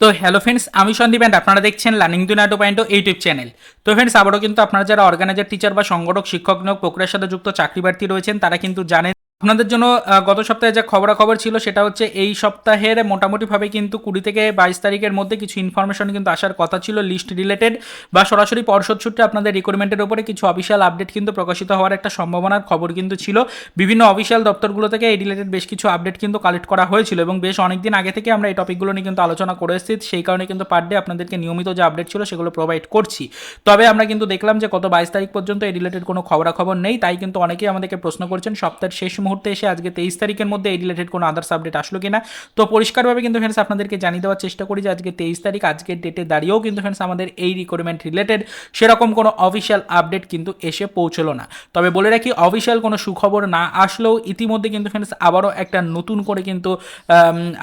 তো hello friends আমি Sandeep and আপনারা দেখছেন লার্নিং দু নাটো পয়েন্ট ইউটিউব চ্যানেল তো ফ্রেন্ডস আবারও কিন্তু আপনারা যারা অর্গানাইজার টিচার বা সংগঠক, শিক্ষক নিয়োগ প্রক্রিয়ার সাথে যুক্ত চাকরি প্রার্থী রয়েছেন, তারা কিন্তু জানেন আপনাদের জন্য গত সপ্তাহে যে খবরাখবর ছিল সেটা হচ্ছে এই সপ্তাহের মোটামুটিভাবে কিন্তু কুড়ি থেকে বাইশ তারিখের মধ্যে কিছু ইনফরমেশন কিন্তু আসার কথা ছিল লিস্ট রিলেটেড বা সরাসরি পর্ষদ সূত্রে আপনাদের রিক্রুটমেন্টের উপরে কিছু অফিসিয়াল আপডেট কিন্তু প্রকাশিত হওয়ার একটা সম্ভাবনার খবর কিন্তু ছিল। বিভিন্ন অফিসিয়াল দপ্তরগুলো থেকে এই রিলেটেড বেশ কিছু আপডেট কিন্তু কালেক্ট করা হয়েছিল এবং বেশ অনেকদিন আগে থেকে আমরা এই টপিকগুলো নিয়ে কিন্তু আলোচনা করে এসেছি। সেই কারণে কিন্তু পার ডে আপনাদেরকে নিয়মিত যে আপডেট ছিল সেগুলো প্রোভাইড করছি। তবে আমরা কিন্তু দেখলাম যে গত বাইশ তারিখ পর্যন্ত এই রিলেটেড কোনো খবরাখবর নেই, তাই কিন্তু অনেকেই আমাদেরকে প্রশ্ন করছেন, সপ্তাহের শেষ মুহূর্তে এসে আজকে তেইশ তারিখের মধ্যে এই রিলেটেড কোনো আদার্স আপডেট আসলো কিনা? তো পরিষ্কারভাবে কিন্তু ফ্রেন্ডস আপনাদেরকে জানিয়ে দেওয়ার চেষ্টা করি যে আজকে তেইশ তারিখ, আজকের ডেটে দাঁড়িয়েও কিন্তু ফ্রেন্ডস আমাদের এই রিকোয়ারমেন্ট রিলেটেড সেরকম কোনো অফিসিয়াল আপডেট কিন্তু এসে পৌঁছলো না। তবে বলে রাখি অফিসিয়াল কোনো সুখবর না আসলেও ইতিমধ্যে কিন্তু ফ্রেন্ডস আবারও একটা নতুন করে কিন্তু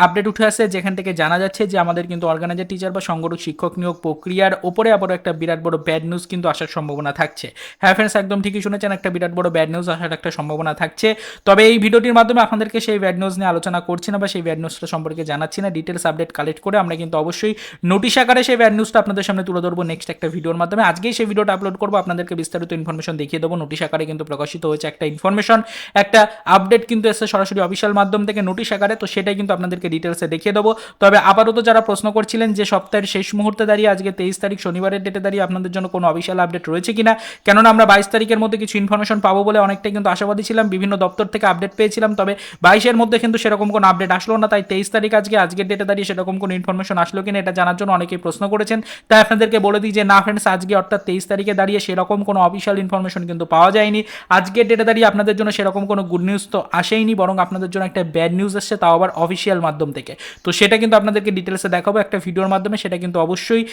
আপডেট উঠে আসে, যেখান থেকে জানা যাচ্ছে যে আমাদের কিন্তু অর্গানাইজার টিচার বা সংগঠক, শিক্ষক নিয়োগ প্রক্রিয়ার ওপরে আবারও একটা বিরাট বড় ব্যাড নিউজ কিন্তু আসার সম্ভাবনা থাকছে। হ্যাঁ ফ্রেন্ডস একদম ঠিকই শুনেছেন, একটা বিরাট বড় ব্যাড নিউজ আসার একটা সম্ভাবনা থাকছে। তবে এই ভিডিওটির মাধ্যমে আপনাদেরকে সেই ব্যাড নিউজ নিয়ে আলোচনা করছি না বা সেই ব্যাড নিউজটা সম্পর্কে জানাচ্ছি না। ডিটেলস আপডেট কালেক্ট করে আমরা কিন্তু অবশ্যই নোটিশ আকারে সেই ব্যাড নিউজটা আপনাদের সামনে তুলে ধরবো নেক্সট একটা ভিডিওর মাধ্যমে। আজকেই সেই ভিডিওটা আপলোড করব, আপনাদেরকে বিস্তারিত ইনফরমেশন দেখিয়ে দেবো। নোটিশ আকারে কিন্তু প্রকাশিত হয়েছে একটা ইনফরমেশন একটা আপডেট কিন্তু এসে সরাসরি অফিসিয়াল মাধ্যম থেকে নোটিশ আকারে, তো সেটাই কিন্তু আপনাদেরকে ডিটেলসে দেখিয়ে দেবো। তবে আপাতত যারা প্রশ্ন করছিলেন যে সপ্তাহের শেষ মুহূর্তে দাঁড়িয়ে আজকে তেইশ তারিখ শনিবারের ডেটে দাঁড়িয়ে আপনাদের জন্য কোনো অফিসিয়াল আপডেট রয়েছে কিনা, কেননা আমরা বাইশ তারিখের মধ্যে কিছু ইনফরমেশন পাবো বলে অনেকটাই কিন্তু আশাবাদী ছিলাম। বিভিন্ন দপ্তর থেকে আপডেট পেয়েছিলাম, তবে বাইশের মধ্যে কিন্তু সেরকম কোনো আপডেট আসলো না। তাই তেইশ তারিখ আজকে, আজকের ডেটে দাঁড়িয়ে সেরকম কোনো ইনফরমেশন আসলো কিনা এটা জানার জন্য অনেকেই প্রশ্ন করেছেন। তাই আপনাদেরকে বলে দিই যে, না ফ্রেন্ডস আজকে অর্থাৎ তেইশ তারিখে দাঁড়িয়ে সেরকম কোনো অফিসিয়াল ইনফরমেশন কিন্তু পাওয়া যায়নি। আজকের ডেটে দাঁড়িয়ে আপনাদের জন্য সেরকম কোনো গুড নিউজ তো আসেইনি, বরং আপনাদের জন্য একটা ব্যাড নিউজ আসছে তাও আবার অফিসিয়াল মাধ্যম থেকে। তো সেটা কিন্তু আপনাদেরকে ডিটেলসে দেখাবো একটা ভিডিওর মাধ্যমে, সেটা কিন্তু অবশ্যই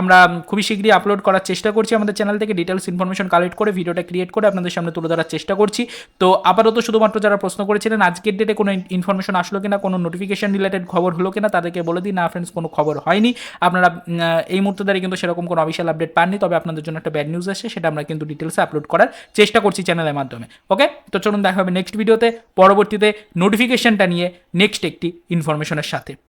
আমরা খুবই শীঘ্রই আপলোড করার চেষ্টা করছি আমাদের চ্যানেল থেকে। ডিটেলস ইনফরমেশন কালেক্ট করে ভিডিওটা ক্রিয়েট করে আপনাদের সামনে তুলে ধরার চেষ্টা করছি। তো আপাতত শুধুমাত্র যারা প্রশ্ন করেছিলেন, আজকের ডেটে কোনো ইনফরমেশন আসলো কিনা, কোনো নোটিফিকেশন রিলেটেড খবর হলো কিনা, তাদেরকে বলে দিই, না ফ্রেন্ডস কোনো খবর হয়নি। আপনারা এই মুহূর্তে দাঁড়িয়ে কিন্তু সেরকম কোনো অফিসিয়াল আপডেট পাননি, তবে আপনাদের জন্য একটা ব্যাড নিউজ আসছে, সেটা আমরা কিন্তু ডিটেলসে আপলোড করার চেষ্টা করছি চ্যানেলের মাধ্যমে। ওকে তো চলুন দেখা হবে নেক্সট ভিডিওতে পরবর্তীতে নোটিফিকেশনটা নিয়ে নেক্সট একটি ইনফরমেশনের সাথে।